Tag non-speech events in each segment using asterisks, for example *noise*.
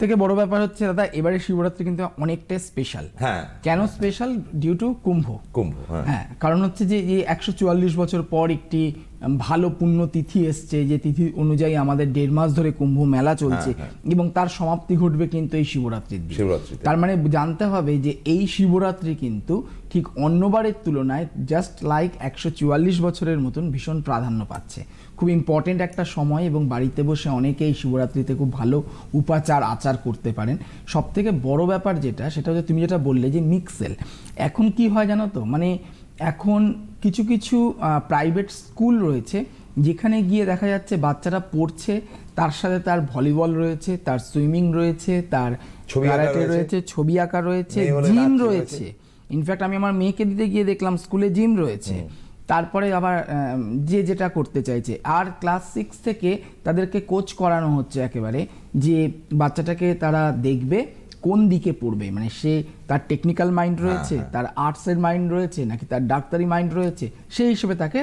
থেকে বড় ব্যাপার হচ্ছে দাদা এবারে শিবরাত্রি কিন্তু অনেকটা স্পেশাল হ্যাঁ। কেন special due to Kumbh. Kumbh হ্যাঁ। হ্যাঁ কারণ হচ্ছে যে এই একশো চুয়াল্লিশ বছর পর একটি ভালো পুণ্য তিথি এসছে যে তিথি অনুযায়ী আমাদের দেড় মাস ধরে কুম্ভ মেলা চলছে এবং তার সমাপ্তি ঘটবে কিন্তু এই শিবরাত্রির দিন। তার মানে জানতে হবে যে এই শিবরাত্রি কিন্তু ঠিক অন্যবারের তুলনায় জাস্ট লাইক একশো চুয়াল্লিশ বছরের মতন ভীষণ প্রাধান্য পাচ্ছে। খুব ইম্পর্টেন্ট একটা সময় এবং বাড়িতে বসে অনেকে এই শিবরাত্রিতে খুব ভালো উপাচার আচার করতে পারেন। সব থেকে বড় ব্যাপার যেটা সেটা হচ্ছে তুমি যেটা বললে যে মিক্সেল এখন কি হয় জানো তো? মানে এখন কিছু কিছু প্রাইভেট স্কুল রয়েছে যেখানে গিয়ে দেখা যাচ্ছে বাচ্চারা পড়ছে তার সাথে তার ভলিবল রয়েছে তার সুইমিং রয়েছে তার ছবি রয়েছে। ছবি আঁকা রয়েছে জিম রয়েছে। ইনফ্যাক্ট আমি আমার মেয়েকে দিতে গিয়ে দেখলাম স্কুলে জিম রয়েছে। তারপরে আবার যে যেটা করতে চাইছে। আর ক্লাস সিক্স থেকে তাদেরকে কোচ করানো হচ্ছে একেবারে যে বাচ্চাটাকে তারা দেখবে কোন দিকে পড়বে? মানে সে তার টেকনিক্যাল মাইন্ড রয়েছে তার আর্টসের মাইন্ড রয়েছে নাকি তার ডাক্তারি মাইন্ড রয়েছে সেই হিসেবে তাকে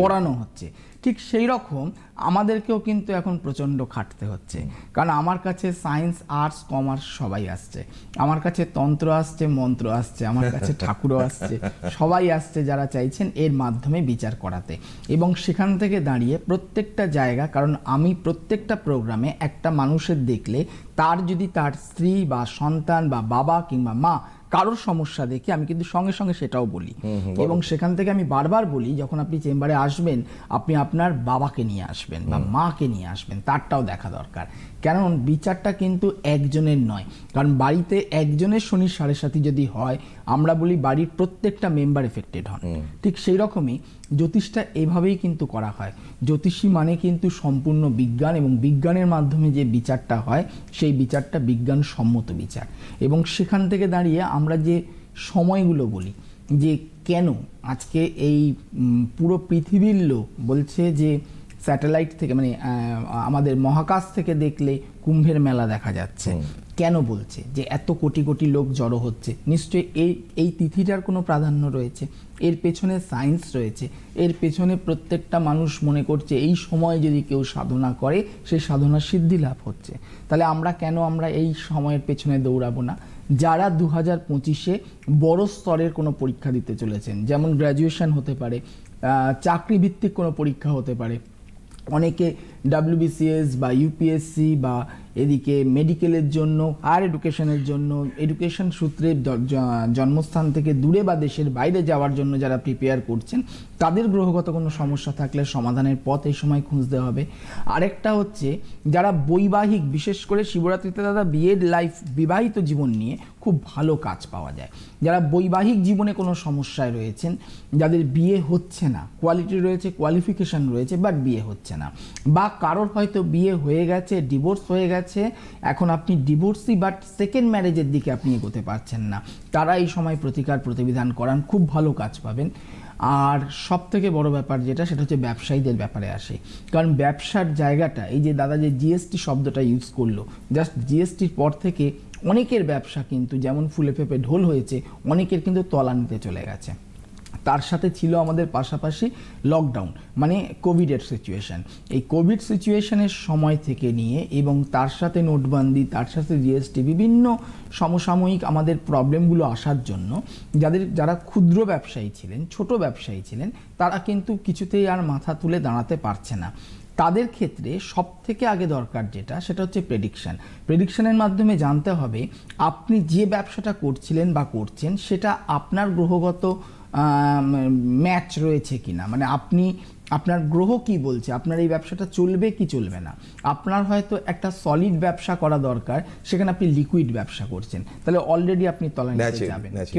পড়ানো হচ্ছে। ঠিক সেই রকম আমাদেরকেও কিন্তু এখন প্রচণ্ড খাটতে হচ্ছে। কারণ আমার কাছে সায়েন্স আর্টস কমার্স সবাই আসছে। আমার কাছে তন্ত্র আসছে মন্ত্র আসছে আমার কাছে *laughs* ঠাকুরও আসছে সবাই আসছে যারা চাইছেন এর মাধ্যমে বিচার করাতে। এবং সেখান থেকে দাঁড়িয়ে প্রত্যেকটা জায়গা কারণ আমি প্রত্যেকটা প্রোগ্রামে একটা মানুষের দেখলে তার যদি তার স্ত্রী বা সন্তান বা বাবা কিংবা মা কারোর সমস্যা দেখে আমি কিন্তু সঙ্গে সঙ্গে সেটাও বলি। এবং সেখান থেকে আমি বারবার বলি যখন আপনি চেম্বারে আসবেন আপনি আপনার বাবাকে নিয়ে আসবেন বা মাকে নিয়ে আসবেন তারটাও দেখা দরকার। কারণ বিচারটা কিন্তু একজনের নয়। কারণ বাড়িতে একজনের শনি সাড়ে সাথী যদি হয় আমরা বলি বাড়ির প্রত্যেকটা মেম্বার এফেক্টেড হন। ঠিক সেই রকমই জ্যোতিষটা এভাবেই কিন্তু করা হয়। জ্যোতিষী মানে কিন্তু সম্পূর্ণ বিজ্ঞান এবং বিজ্ঞানের মাধ্যমে যে বিচারটা হয় সেই বিচারটা বিজ্ঞানসম্মত বিচার। এবং সেখান থেকে দাঁড়িয়ে আমরা যে সময়গুলো বলি যে কেন আজকে এই পুরো পৃথিবীর লোক বলছে যে স্যাটেলাইট থেকে মানে আমাদের মহাকাশ থেকে দেখলে কুম্ভের মেলা দেখা যাচ্ছে। কেন বলছে? যে এত কোটি কোটি লোক জড়ো হচ্ছে। নিশ্চয়ই এই এই তিথিটার কোনো প্রাধান্য রয়েছে। এর পেছনে সায়েন্স রয়েছে। এর পেছনে প্রত্যেকটা মানুষ মনে করছে এই সময় যদি কেউ সাধনা করে সেই সাধনা সিদ্ধি লাভ হচ্ছে। তাহলে আমরা কেন আমরা এই সময়ের পেছনে দৌড়াবো না? যারা দু হাজার পঁচিশে বড় স্তরের কোনো পরীক্ষা দিতে চলেছেন যেমন গ্র্যাজুয়েশন হতে পারে আহ, চাকরি ভিত্তিক কোনো পরীক্ষা হতে পারে অনেকে ডাব্লিউবিসিএস বা ইউপিএসসি বা এদিকে মেডিকেলের জন্য আর এডুকেশনের জন্য এডুকেশন সূত্রে জন্মস্থান থেকে দূরে বা দেশের বাইরে যাওয়ার জন্য যারা প্রিপেয়ার করছেন, তাদের গ্রহগত কোনো সমস্যা থাকলে সমাধানের পথ এই সময় খুঁজতে হবে। আরেকটা হচ্ছে, যারা বৈবাহিক, বিশেষ করে শিবরাত্রিতে দাদা বিয়ের লাইফ বিবাহিত জীবন নিয়ে খুব ভালো কাজ পাওয়া যায়। যারা বৈবাহিক জীবনে কোনো সমস্যায় রয়েছেন, যাদের বিয়ে হচ্ছে না কোয়ালিটি রয়েছে কোয়ালিফিকেশন রয়েছে বাট বিয়ে হচ্ছে না, বা কারোর হয়তো বিয়ে হয়ে গেছে ডিভোর্স হয়ে গেছে, এখন আপনি ডিভোর্সি বাট সেকেন্ড ম্যারেজের দিকে আপনি এগোতে পারছেন না। তারা এই সময় প্রতিকার প্রতিবিধান করান, খুব ভালো কাজ পাবেন। আর সব থেকে বড় ব্যাপার যেটা, সেটা হচ্ছে ব্যবসায়ীদের ব্যাপারে আসে। কারণ ব্যবসার জায়গাটা, এই যে দাদা যে জিএসটি শব্দটা ইউজ করল জাস্ট জিএসটির পর থেকে অনেকের ব্যবসা কিন্তু যেমন ফুলে ফেপে ঢোল হয়েছে, অনেকের কিন্তু তলানিতে চলে গেছে। তার সাথে ছিল আমাদের পাশাপাশি লকডাউন মানে কোভিডের সিচুয়েশন এই কোভিড সিচুয়েশানের সময় থেকে নিয়ে এবং তার সাথে নোটবন্দি, তার সাথে জিএসটি বিভিন্ন সমসাময়িক আমাদের প্রবলেমগুলো আসার জন্য যাদের, যারা ক্ষুদ্র ব্যবসায়ী ছিলেন, ছোট ব্যবসায়ী ছিলেন, তারা কিন্তু কিছুতেই আর মাথা তুলে দাঁড়াতে পারছে না। তাদের ক্ষেত্রে সব থেকে আগে দরকার যেটা, সেটা হচ্ছে প্রেডিকশন প্রেডিকশানের মাধ্যমে জানতে হবে, আপনি যে ব্যবসাটা করছিলেন বা করছেন, সেটা আপনার গ্রহগত ম্যাচ রয়েছে কি না মানে আপনি আপনার গ্রহ কি বলছে? আপনার এই ব্যবসাটা চলবে কি চলবে না? আপনার হয়তো একটা সলিড ব্যবসা করা দরকার সেখানে আপনি লিকুইড ব্যবসা করছেন। তাহলে অলরেডি আপনি তলায় যাবেন.